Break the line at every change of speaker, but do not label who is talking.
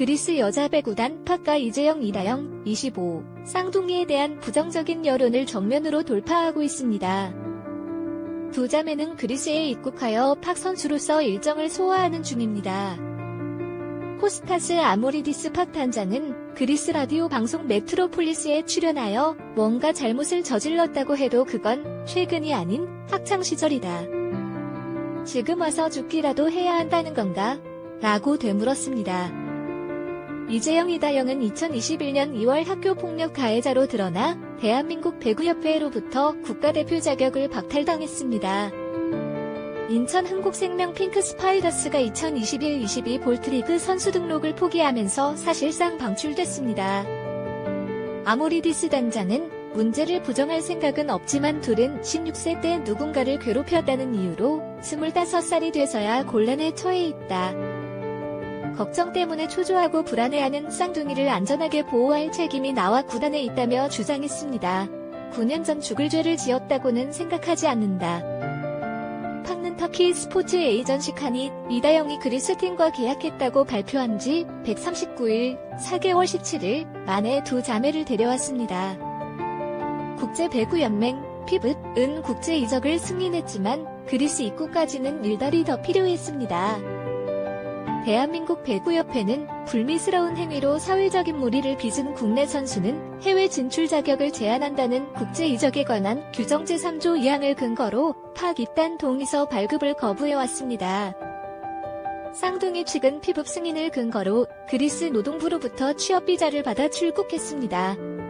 그리스 여자 배구단 파카 이재영 이다영 25 쌍둥이에 대한 부정적인 여론을 정면으로 돌파하고 있습니다. 두 자매는 그리스에 입국하여 팍 선수로서 일정을 소화하는 중입니다. 코스타스 아모리디스 팍 단장은 그리스 라디오 방송 메트로폴리스에 출연하여 뭔가 잘못을 저질렀다고 해도 그건 최근이 아닌 학창 시절이다. 지금 와서 죽기라도 해야 한다는 건가? 라고 되물었습니다. 이재영 이다영은 2021년 2월 학교 폭력 가해자로 드러나 대한민국 배구협회로부터 국가대표 자격을 박탈당했습니다. 인천 한국생명 핑크 스파이더스가 2021-22 볼트리그 선수 등록을 포기하면서 사실상 방출됐습니다. 아모리디스 단장은 문제를 부정할 생각은 없지만 둘은 16세 때 누군가를 괴롭혔다는 이유로 25살이 돼서야 곤란에 처해 있다. 걱정 때문에 초조하고 불안해하는 쌍둥이를 안전하게 보호할 책임이 나와 구단에 있다며 주장했습니다. 9년 전 죽을 죄를 지었다고는 생각하지 않는다. 팍는 터키 스포츠 에이전 시 칸이 이다영이 그리스 팀과 계약했다고 발표한 지 139일, 4개월 17일 만에 두 자매를 데려왔습니다. 국제 배구연맹, 피붓은 국제 이적을 승인했지만 그리스 입국까지는 일달이 더 필요했습니다. 대한민국 배구협회는 불미스러운 행위로 사회적인 무리를 빚은 국내 선수는 해외 진출 자격을 제한한다는 국제 이적에 관한 규정 제3조 2항을 근거로 팍 입단 동의서 발급을 거부해왔습니다. 쌍둥이 측은 피부 승인을 근거로 그리스 노동부로부터 취업 비자를 받아 출국했습니다.